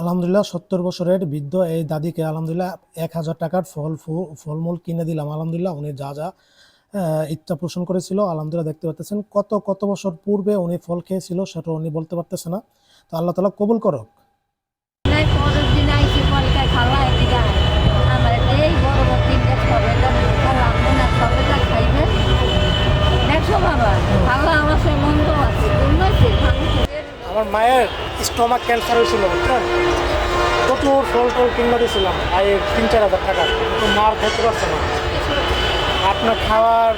আলহামদুলিল্লাহ, সত্তর বছরের বৃদ্ধ এই দাদিকে আলহামদুলিল্লাহ এক হাজার টাকার ফল ফলমূল কিনে দিলাম। আলহামদুলিল্লাহ, উনি যা যা ইচ্ছা পোষণ করেছিল, আলহামদুলিল্লাহ দেখতে পাচ্ছেন কত কত বছর পূর্বে উনি ফল খেয়েছিল সেটা উনি বলতে পারতেছে না। তো আল্লাহ তালা কবুল করুক। আমার মায়ের স্টমাক ক্যান্সার হয়েছিল বুঝছেন? প্রচুর ফল টল কিনে দিয়েছিলাম আয়ের তিন চার হাজার টাকা। কিন্তু মার খাইতে পারছে না। আপনার খাওয়ার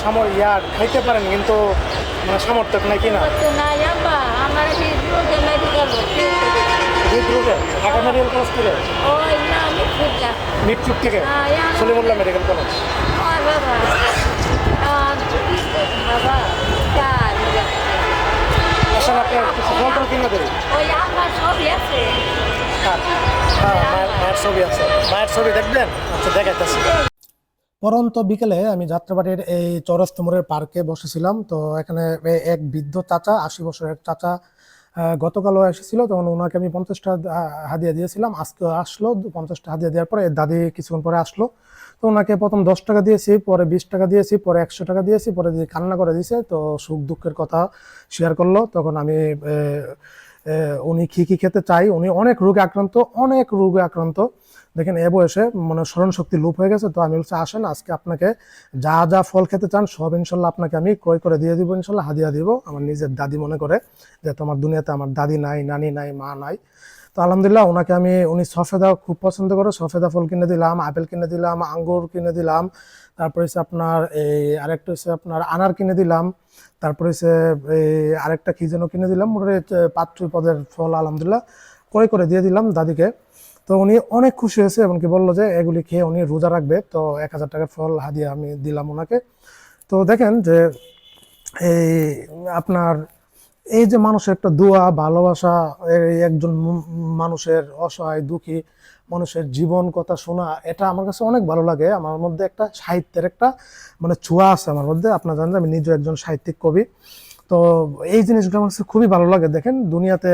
সামর ইয়ার খাইতে পারেন কিন্তু মানে কিনা? তো না হৃদরোগে মেডিকেল ঢাকা মেডিকেল কলেজ থেকে? মিটচুক হ্যাঁ। সলিমুল্লাহ মেডিকেল কলেজ আর বাবা আর বাবা চার আপনার কিছু কিনে দেবে মায়ের ছবি আছে। মায়ের ছবি দেখবেন? আচ্ছা দেখাইতেছি। পরন্ত বিকেলে আমি যাত্রাবাড়ির এই চৌরাস্তা মোড়ের পার্কে বসেছিলাম। তো এখানে এক বৃদ্ধ চাচা আশি বছরের চাচা গতকালও এসেছিল, তখন ওনাকে আমি পঞ্চাশটা হাদিয়া দিয়েছিলাম। আজকে আসলো, পঞ্চাশটা হাদিয়া দেওয়ার পরে দাদি কিছুক্ষণ পরে আসলো। তো ওনাকে প্রথম দশ টাকা দিয়েছি, পরে বিশ টাকা দিয়েছি, পরে একশো টাকা দিয়েছি, পরে দিয়ে কান্না করে দিয়েছে। তো সুখ দুঃখের কথা শেয়ার করল। তখন আমি উনি কী কী খেতে চাই, উনি অনেক রোগে আক্রান্ত, অনেক রোগে আক্রান্ত। দেখেন এ বয়সে মানে স্মরণ শক্তি লোপ হয়ে গেছে, তো আমি বলছি, আসেন, আজকে আপনাকে যা যা ফল খেতে চান, সব ইনশাল্লাহ আপনাকে আমি ক্রয় করে দিয়ে দিব, ইনশাল্লাহ হাদিয়া দিব। আমার নিজের দাদি মনে করে যে, তোমার দুনিয়াতে আমার দাদি নাই, নানি নাই, মা নাই। তো আলহামদুলিল্লাহ ওনাকে আমি, উনি সফেদা খুব পছন্দ করে, সফেদা ফল কিনে দিলাম, আপেল কিনে দিলাম, আঙ্গুর কিনে দিলাম, তারপরে হচ্ছে আপনার এই আরেকটা হচ্ছে আপনার আনার কিনে দিলাম, তারপরে হচ্ছে এই আরেকটা কি যেন কিনে দিলাম মোটামুটি ছয় পদের ফল আলহামদুলিল্লাহ ক্রয় করে দিয়ে দিলাম দাদিকে। তো উনি অনেক খুশি হয়েছে এমনকি বলল যে এগুলি খেয়ে উনি রোজা রাখবে। তো এক হাজার টাকার ফল হাদিয়া আমি দিলাম ওনাকে। তো দেখেন যে এই আপনার এই যে মানুষের একটা দোয়া, ভালোবাসা একজন মানুষের অসহায়, দুঃখী মানুষের জীবন কথা শোনা, এটা আমার কাছে অনেক ভালো লাগে। আমার মধ্যে একটা সাহিত্যের একটা মানে ছোঁয়া আছে আমার মধ্যে। আপনার জানেন আমি নিজে একজন সাহিত্যিক কবি। তো এই জিনিসগুলো আমার কাছে খুবই ভালো লাগে। দেখেন, দুনিয়াতে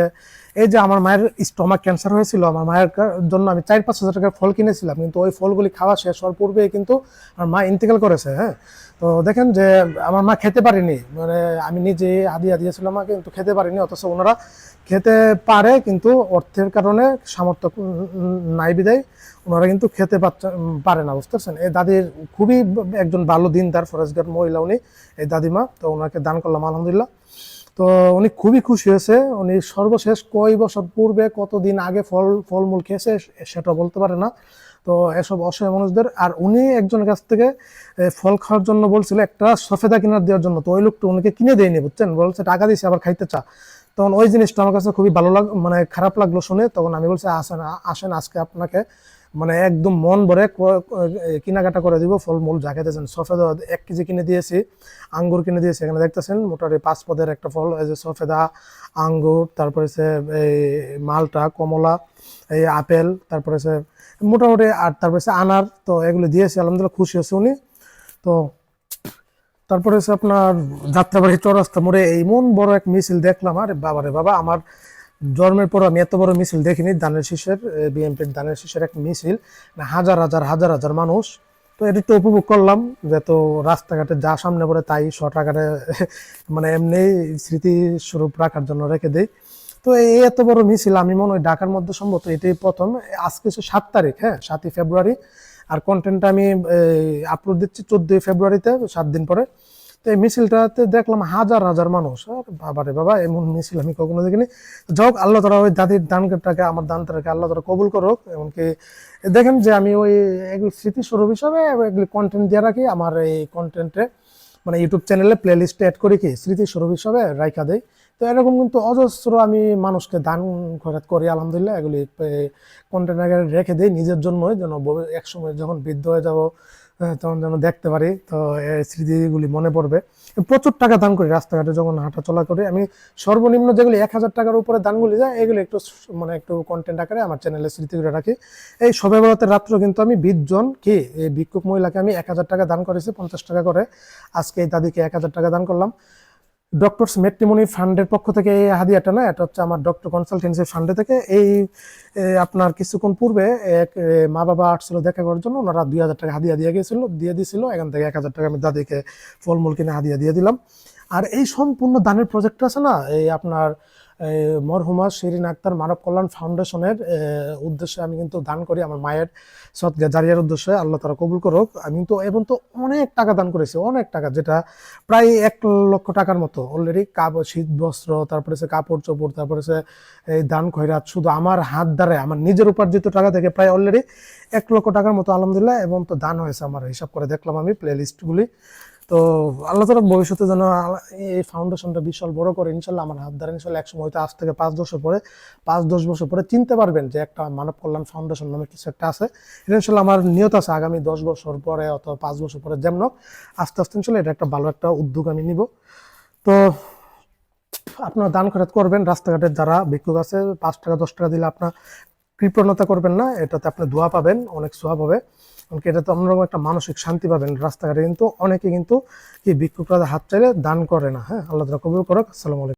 এই যে আমার মায়ের স্টমাক ক্যান্সার হয়েছিল, আমার মায়ের জন্য আমি চার পাঁচ হাজার টাকার ফল কিনেছিলাম, কিন্তু ওই ফলগুলি খাওয়া শেষ হওয়ার পূর্বে কিন্তু আমার মা ইন্তেকাল করেছে হ্যাঁ। তো দেখেন যে আমার মা খেতে পারেনি মানে আমি নিজে আদি দিয়েছিলাম আমাকে কিন্তু খেতে পারিনি, অথচ ওনারা খেতে পারে, কিন্তু অর্থের কারণে সামর্থ্য নাই বিদায়। ওনারা কিন্তু খেতে পারে না, বুঝতে পারছেন? এই দাদির খুবই একজন ভালো দিন তার ফরেজগার মহিলা উনি, এই দাদিমা। তো ওনাকে দান করলাম, আলহামদুলিল্লাহ। তো উনি খুবই খুশি হয়েছে। উনি সর্বশেষ কয় বছর পূর্বে কতদিন আগে ফল, ফলমূল খেয়েছে সেটা বলতে পারে না। তো এসব অসহায় মানুষদের, আর উনি একজনের কাছ থেকে ফল খাওয়ার জন্য বলছিল, একটা সফেদা কিনার দেওয়ার জন্য। তো ওই লোকটা উনিকে কিনে দেয়নি, বুঝছেন? বলছে, টাকা দিয়েছে, আবার খাইতে চা। তখন ওই জিনিসটা আমার কাছে খুবই ভালো লাগ মানে খারাপ লাগল শুনে তখন আমি বলছি, আসেন আসেন, আজকে আপনাকে মানে একদম মন ভরে কেনাকাটা করে দিব, ফলমূল যা খেতেছেন। সফেদা এক কেজি কিনে দিয়েছি, আঙ্গুর কিনে দিয়েছি, এখানে দেখতেছেন, মোটামুটি পাঁচ পদের একটা ফল, এই যে সফেদা, আঙ্গুর, তারপরে হচ্ছে এই মালটা, কমলা, এই আপেল, তারপরে হচ্ছে মোটামুটি আর তারপরে হচ্ছে আনার, তো এগুলো দিয়েছি, আলহামদুলিল্লাহ খুশি হচ্ছে উনি। তো তারপরে হচ্ছে আপনার যাত্রাবাড়ি চৌরাস্তা মোড়ে এমন বড় এক মিছিল দেখলাম, আরে বাবারে বাবা, আমার জন্মের পর আমি এত বড় মিছিল দেখিনি, দানের শীষের বিএনপির দানের শীষের এক মিছিল হাজার হাজার হাজার হাজার মানুষ। তো এটা একটু উপভোগ করলাম যে তো রাস্তাঘাটে যা সামনে পড়ে তাই শর্ট আকারে মানে এমনি স্মৃতিস্বরূপ রাখার জন্য রেখে দেই। তো এই এত বড় মিছিল, আমি মনে হয় ঢাকার মধ্যে সম্ভবত এটাই প্রথম। আজকে সাত তারিখ হ্যাঁ সাতই ফেব্রুয়ারি। আর কন্টেন্টটা আমি আপলোড দিচ্ছি চোদ্দই ফেব্রুয়ারিতে, সাত দিন পরে। তো এই মিছিলটাতে দেখলাম হাজার হাজার মানুষ। বাবারে বাবা, এমন মিছিল আমি কখনো দেখিনি। যাই হোক, আল্লাহ তারা ওই দাদির দানটাকে আমার দান দানটাকে আল্লাহ তারা কবুল করুক। এমনকি দেখেন যে আমি ওই এগুলো স্মৃতিস্বরূপ হিসাবে এগুলি কন্টেন্ট দিয়ে রাখি। আমার এই কন্টেন্টে মানে ইউটিউব চ্যানেলে প্লে লিস্টে অ্যাড করি কি, স্মৃতিস্বরূপ হিসাবে রাইখা দেয় তো এরকম কিন্তু অজস্র আমি মানুষকে দান খরচ করি, আলহামদুলিল্লাহ। এগুলি কন্টেন্ট আগে রেখে দিই নিজের জন্যই, যেন ভবি- একসময় যখন বৃদ্ধ হয়ে যাব তখন যেন দেখতে পারি। তো এই স্মৃতিগুলি মনে পড়বে। প্রচুর টাকা দান করি রাস্তাঘাটে যখন হাঁটা চলা করি। আমি সর্বনিম্ন যেগুলি এক হাজার টাকার উপরে দানগুলি যায়, এগুলো একটু মানে একটু কন্টেন্ট আকারে আমার চ্যানেলে স্মৃতি করে রাখি। এই সবে রাত্র কিন্তু আমি বিশ জন কি, এই ভিক্ষুক মহিলাকে আমি এক হাজার টাকা দান করেছি, পঞ্চাশ টাকা করে। আজকে এই দাদিকে এক হাজার টাকা দান করলাম। ডক্টরস মেট্রিমনি ফান্ডের পক্ষ থেকে এই হাদিয়াটা না, এটা হচ্ছে আমার ডক্টর কনসালটেন্সি ফান্ডে থেকে। এই আপনার কিছুক্ষণ পূর্বে এক মা বাবা আসছিল দেখা করার জন্য, ওনারা দুই হাজার টাকা হাদিয়া দিয়ে গেছিল, দিয়ে দিয়েছিল এখান থেকে এক হাজার টাকা আমি দাদিকে ফলমূল কিনে হাদিয়া দিয়ে দিলাম। আর এই সম্পূর্ণ দানের প্রজেক্ট আছে না, এই আপনার মরহুমা শিরিন আক্তার মানব কল্যাণ ফাউন্ডেশনের উদ্দেশ্যে আমি কিন্তু দান করি আমার মায়ের সৎকা জারিয়ার উদ্দেশ্যে, আল্লাহ তারা কবুল করুক। আমি তো এবং তো অনেক টাকা দান করেছি, অনেক টাকা, যেটা প্রায় এক লক্ষ টাকার মতো অলরেডি কাপড় শীত বস্ত্র, তারপরে সে কাপড় চোপড়, তারপরে সে এই দান, খয়রাত, শুধু আমার হাত দ্বারা, আমার নিজের উপার্জিত টাকা থেকে প্রায় অলরেডি এক লক্ষ টাকার মতো, আলহামদুলিল্লাহ, এবং তো দান হয়েছে আমার, হিসাব করে দেখলাম আমি প্লে লিস্টগুলি তো আল্লাহ তালা ভবিষ্যতে যেন এই ফাউন্ডেশনটা বিশাল বড় করে ইনশাল্লাহ আমার হাত দ্বারা ইনশাল্লাহ একসময় হয়তো আজ থেকে পাঁচ বছর পরে, পাঁচ, দশ বছর পরে চিনতে পারবেন যে একটা মানব কল্যাণ ফাউন্ডেশন নামে কিছু একটা আছে। এটা ইনশাল্লাহ আমার নিয়ত আছে আগামী দশ বছর পরে অথবা পাঁচ বছর পরে যেমন আস্তে আস্তে ইনশাল্লাহ এটা একটা ভালো একটা উদ্যোগ আমি নিব। তো আপনারা দান খরচ করবেন রাস্তাঘাটের যারা ভিক্ষুক আছে, পাঁচ টাকা, দশ টাকা দিলে আপনার কৃপণতা করবেন না, এটাতে আপনি দোয়া পাবেন, অনেক সোয়াব হবে। এমনকি এটাতে অন্যরকম একটা মানসিক শান্তি পাবেন রাস্তাঘাটে। কিন্তু অনেকে কিন্তু কি ভিক্ষুকরা হাত চাইলে দান করে না হ্যাঁ? আল্লাহ কবুল করুক। আসসালামু আলাইকুম।